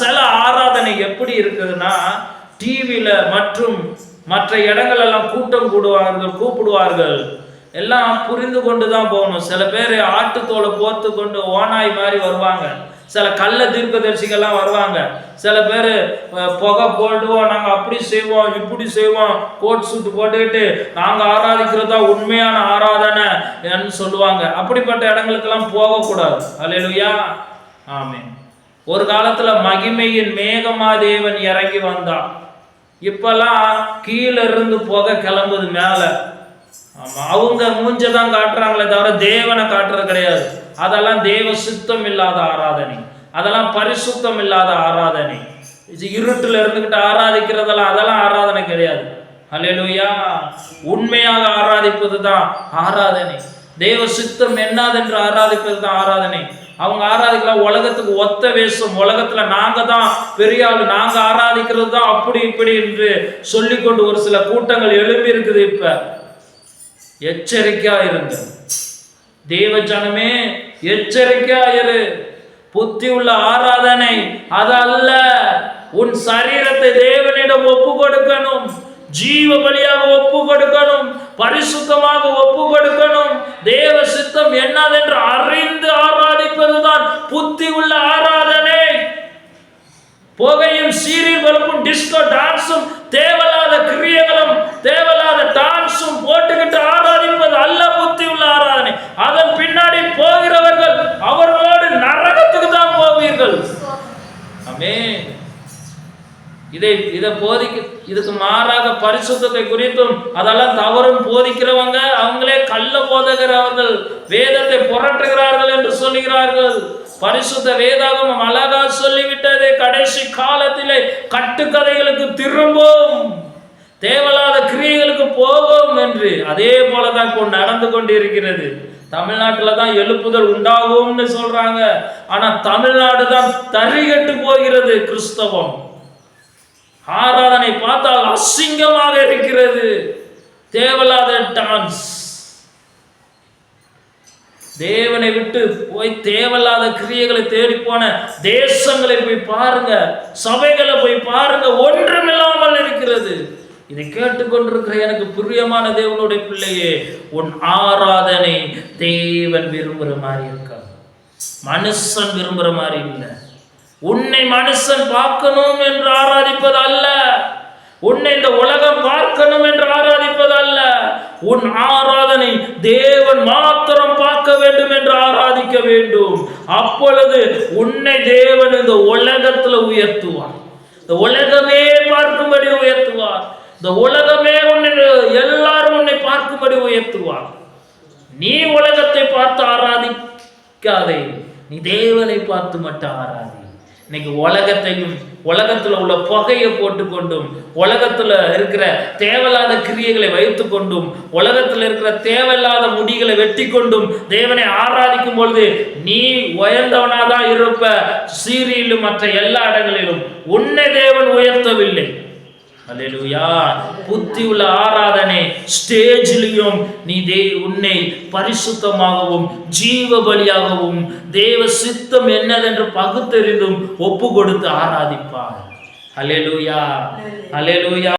சில ஆராதனை எப்படி இருக்குதுன்னா டிவியில மற்றும் மற்ற இடங்கள் எல்லாம் கூட்டம் கூடுவார்கள் கூப்பிடுவார்கள். எல்லாம் புரிந்து கொண்டு தான் போகணும். சில பேர் ஆட்டுத்தோலை போர்த்து கொண்டு ஓனாய் மாதிரி வருவாங்க. சில கள்ள தீர்க்கதரிசிகள்லாம் வருவாங்க. சில பேர் புகை போடுவோம் நாங்கள் அப்படி செய்வோம் இப்படி செய்வோம் கோட் சூட் போட்டுக்கிட்டு நாங்கள் ஆராதிக்கிறதா உண்மையான ஆராதனை என்று சொல்லுவாங்க. அப்படிப்பட்ட இடங்களுக்கெல்லாம் போகக்கூடாது. அல்லேலூயா. ஆமே ஒரு காலத்துல மகிமையின் மேகமா தேவன் இறங்கி வந்தான். இப்பெல்லாம் கீழே இருந்து புகை கிளம்புது மேல. ஆமா அவங்க மூஞ்ச தான் காட்டுறாங்களே தவிர தேவனை காட்டுறது கிடையாது. அதெல்லாம் தேவ சுத்தம் இல்லாத ஆராதனை. அதெல்லாம் பரிசுத்தம் இல்லாத ஆராதனை. இது இருட்டுல இருந்துகிட்டு ஆராதிக்கிறதெல்லாம் அதெல்லாம் ஆராதனை கிடையாது. அல்லேலூயா உண்மையாக ஆராதிப்பது தான் ஆராதனை. தேவ சித்தம் என்னதென்று ஆராதிப்பது தான் ஆராதனை. அவங்க ஆராதிக்கலாம் உலகத்துக்கு ஒத்த வேஷம். உலகத்துல நாங்க தான் பெரிய ஆளு. நாங்க ஆராதிக்கிறது தான் அப்படி இப்படி என்று சொல்லிக்கொண்டு ஒரு சில கூட்டங்கள் எழும்பி இருக்குது இப்ப. எச்சரிக்கையா இருங்க. தேவ ஜனமே எச்சரிக்கையா இரு. புத்தி உள்ள ஆராதனை அதல்ல. உன் சரீரத்தை தேவனிடம் ஒப்பு கொடுக்கணும். ஜீவ பலியாக ஒப்பு கொடுக்கணும். பரிசுத்தமாக ஒப்பு கொடுக்கணும். தேவ சித்தம் என்னதென்று அறிந்து போகிறவர்கள் அவர்களோடு நரகத்துக்கு தான் போவீர்கள். அமே இதை இதை போதிக்க இதுக்கு மாறாக பரிசுத்தத்தை குறித்தும் அதெல்லாம் தவறும் போதிக்கிறவங்க அவங்களே கள்ள போதகிறவர்கள் வேதத்தை புரட்டுகிறார்கள் என்று சொல்லுகிறார்கள். பரிசுத்த வேதாகம் அழகா சொல்லிவிட்டது. கடைசி காலத்திலே கட்டுக்கதைகளுக்கு திரும்பும். தேவலாத கிரியைகளுக்கு போகும். என்று அதே போலதான் இப்போ நடந்து கொண்டிருக்கிறது. தமிழ்நாட்டில் தான் எழுப்புதல் உண்டாகும்னு சொல்றாங்க. ஆனா தமிழ்நாடு தான் தறிகட்டு போகிறது கிறிஸ்தவம். ஆராதனை பார்த்தால் அசிங்கமாக இருக்கிறது. தேவலாத டான்ஸ் தேவனை விட்டு போய் தேவையில்லாத கிரியைகளை தேடி போன தேசங்களை போய் பாருங்க. சபைகளை போய் பாருங்க. ஒன்றுமில்லாமல் இருக்கிறது. இதை கேட்டுக்கொண்டிருக்கிற எனக்கு பிரியமான தேவனுடைய பிள்ளையே உன் ஆராதனை தேவன் விரும்புகிற மாதிரி இருக்காது மனுஷன் விரும்புகிற மாதிரி இல்லை. உன்னை மனுஷன் பார்க்கணும் என்று ஆராதிப்பது அல்ல. உன்னை இந்த உலகம் பார்க்கணும் என்று ஆராதிப்பது அல்ல. உன் ஆராதனை தேவன் மாத்திரம் பார்க்க வேண்டும் என்று ஆராதிக்க வேண்டும். அப்பொழுது உன்னை தேவன் இந்த உலகத்துல உயர்த்துவார். இந்த உலகமே பார்க்கும்படி உயர்த்துவார். இந்த உலகமே உன்னை எல்லாரும் உன்னை பார்க்கும்படி உயர்த்துவார். நீ உலகத்தை பார்த்து ஆராதிக்காதே. நீ தேவனை பார்த்து மட்டும் ஆராதி. இன்னைக்கு உலகத்தையும் உலகத்துல உள்ள புகையை போட்டுக்கொண்டும் உலகத்துல இருக்கிற தேவையில்லாத கிரியைகளை வைத்து கொண்டும் உலகத்துல இருக்கிற தேவையில்லாத முடிகளை வெட்டி கொண்டும் தேவனை ஆராதிக்கும் பொழுது நீ உயர்ந்தவனாதான் இருப்ப. சீரியிலும் மற்ற எல்லா இடங்களிலும் உன்னை தேவன் உயர்த்தவில்லை. புத்தி உள்ள ஆராதனை ஸ்டேஜிலையும் நீ தே உன்னை பரிசுத்தமாகவும் ஜீவ பலியாகவும் தேவ சித்தம் என்னதென்று பகுத்தறிந்தும் ஒப்பு கொடுத்து ஆராதிப்பார். Alleluia alleluia